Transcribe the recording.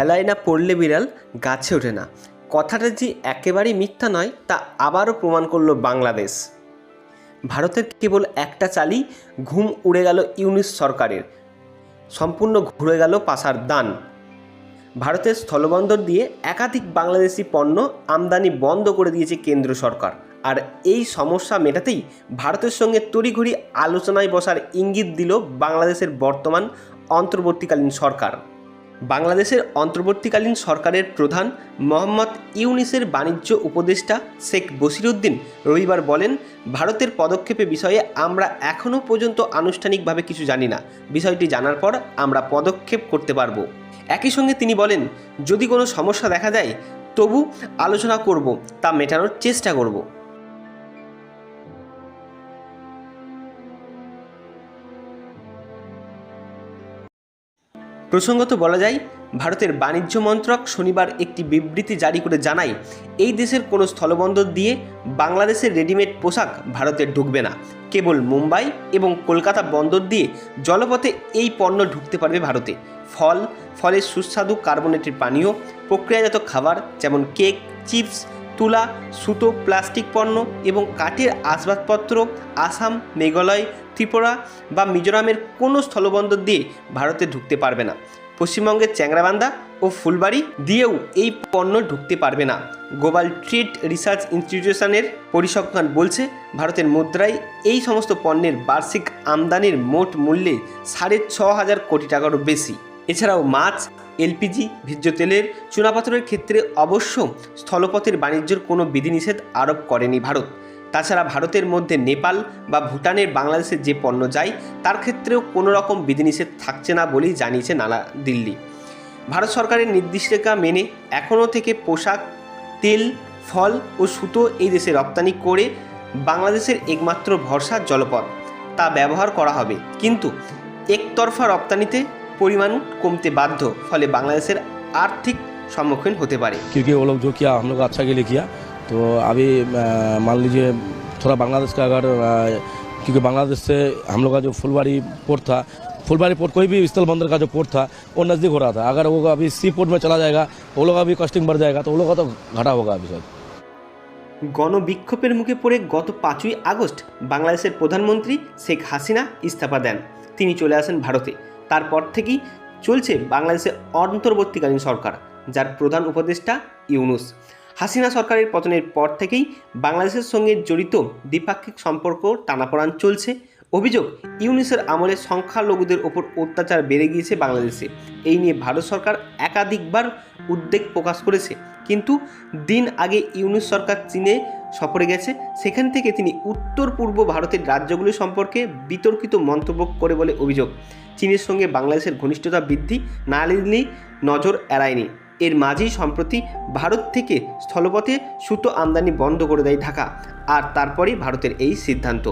ঠেলায় না পড়লে বিড়াল গাছে ওঠে না। কথাটা যে একেবারেই মিথ্যা নয়, তা আবারও প্রমাণ করল বাংলাদেশ। ভারতের কেবল একটা চালই ঘুম উড়ে গেল ইউনিস সরকারের। সম্পূর্ণ ঘুরে গেল পাশার দান। ভারতের স্থলবন্দর দিয়ে একাধিক বাংলাদেশি পণ্য আমদানি বন্ধ করে দিয়েছে কেন্দ্র সরকার। আর এই সমস্যা মেটাতেই ভারতের সঙ্গে তড়িঘড়ি আলোচনায় বসার ইঙ্গিত দিল বাংলাদেশের বর্তমান অন্তর্বর্তীকালীন সরকার। বাংলাদেশের অন্তর্বর্তীকালীন সরকারের প্রধান মোহাম্মদ ইউনিসের বাণিজ্য উপদেষ্টা শেখ বসিরুদ্দিন রবিবার বলেন, ভারতের পদক্ষেপে বিষয়ে আমরা এখনও পর্যন্ত আনুষ্ঠানিকভাবে কিছু জানি না। বিষয়টি জানার পর আমরা পদক্ষেপ করতে পারব। একই সঙ্গে তিনি বলেন, যদি কোনো সমস্যা দেখা যায় তবু আলোচনা করব, তা মেটানোর চেষ্টা করব। প্রসঙ্গত বলা যায়, ভারতের বাণিজ্য মন্ত্রক শনিবার একটি বিবৃতি জারি করে জানায়, এই দেশের কোনো স্থলবন্দর দিয়ে বাংলাদেশের রেডিমেড পোশাক ভারতে ঢুকবে না। কেবল মুম্বাই এবং কলকাতা বন্দর দিয়ে জলপথে এই পণ্য ঢুকতে পারবে ভারতে। ফল, ফলের সুস্বাদু কার্বনেটেড পানীয়, প্রক্রিয়াজাত খাবার যেমন কেক, চিপস তুলা, সুতো, প্লাস্টিক পণ্য এবং কাঠের আসবাবপত্র, আসাম, মেঘালয়, ত্রিপুরা বা মিজোরামের কোনো স্থলবন্দর দিয়ে ভারতে ঢুকতে পারবে না। পশ্চিমবঙ্গের চ্যাংরাবান্ধা ও ফুলবাড়ি দিয়েও এই পণ্য ঢুকতে পারবে না। গ্লোবাল ট্রেড রিসার্চ ইনস্টিটিউশনের পরিসংখ্যান বলছে, ভারতের মুদ্রায় এই সমস্ত পণ্যের বার্ষিক আমদানির মোট মূল্যে সাড়ে ছ হাজার কোটি টাকারও বেশি। এছাড়াও মাছ, এলপিজি, ভোজ্য তেলের চুনাপাথরের ক্ষেত্রে অবশ্য স্থলপথের বাণিজ্যের কোনো বিধিনিষেধ আরোপ করেনি ভারত। তাছাড়া ভারতের মধ্যে নেপাল বা ভুটানের বাংলাদেশে যে পণ্য যায়, তার ক্ষেত্রেও কোনো রকম বিধিনিষেধ থাকছে না বলেই জানিয়েছে নানা দিল্লি। ভারত সরকারের নির্দেশিকা মেনে এখনও থেকে পোশাক, তেল, ফল ও সুতো এই দেশে রপ্তানি করে বাংলাদেশের একমাত্র ভরসা জলপথ। তা ব্যবহার করা হবে। কিন্তু একতরফা রপ্তানিতে পরিমাণ কমতে বাধ্য ফলে বাংলাদেশের আর্থিক সম্মুখীন হতে পারে क्योंकि वो लोग जो किया हम लोग अच्छा के लिए किया तो अभी अ, मान लीजिए थोड़ा बांग्लादेश का अगर अ, क्योंकि बांग्लादेश से हम लोग का जो फुलवाड़ी पोर्ट था फुलवाड़ी पोर्ट कोई भी स्थल बंदर का जो पोर्ट था वो नज़दीक हो रहा था अगर वो अभी सी पोर्ट में चला जाएगा वो लोग अभी कस्टिंग बढ़ जाएगा तो वो लोग का तो घाटा होगा अभी शायद গণবিক্ষোভের মুখে পড়ে গত পাঁচই আগস্ট বাংলাদেশের প্রধানমন্ত্রী শেখ হাসিনা ইস্তফা দেন তিনি চলে আসেন ভারতে তারপর থেকেই চলছে বাংলাদেশের অন্তর্বর্তীকালীন সরকার, যার প্রধান উপদেষ্টা ইউনুস। হাসিনা সরকারের পতনের পর থেকেই বাংলাদেশের সঙ্গে জড়িত দ্বিপাক্ষিক সম্পর্ক টানাপোড়ান চলছে। অভিযোগ, ইউনিসের আমলে সংখ্যালঘুদের ওপর অত্যাচার বেড়ে গিয়েছে বাংলাদেশে। এই নিয়ে ভারত সরকার একাধিকবার উদ্বেগ প্রকাশ করেছে। কিন্তু দিন আগে ইউনুস সরকার চীনে সফরে গেছে। সেখান থেকে তিনি উত্তর পূর্ব ভারতের রাজ্যগুলি সম্পর্কে বিতর্কিত মন্তব্য করে বলে অভিযোগ। চীনের সঙ্গে বাংলাদেশের ঘনিষ্ঠতা বৃদ্ধি না নজর এড়ায়নি। এর মাঝেই সম্প্রতি ভারত থেকে স্থলপথে সুতো আমদানি বন্ধ করে দেয় ঢাকা। আর তারপরেই ভারতের এই সিদ্ধান্ত।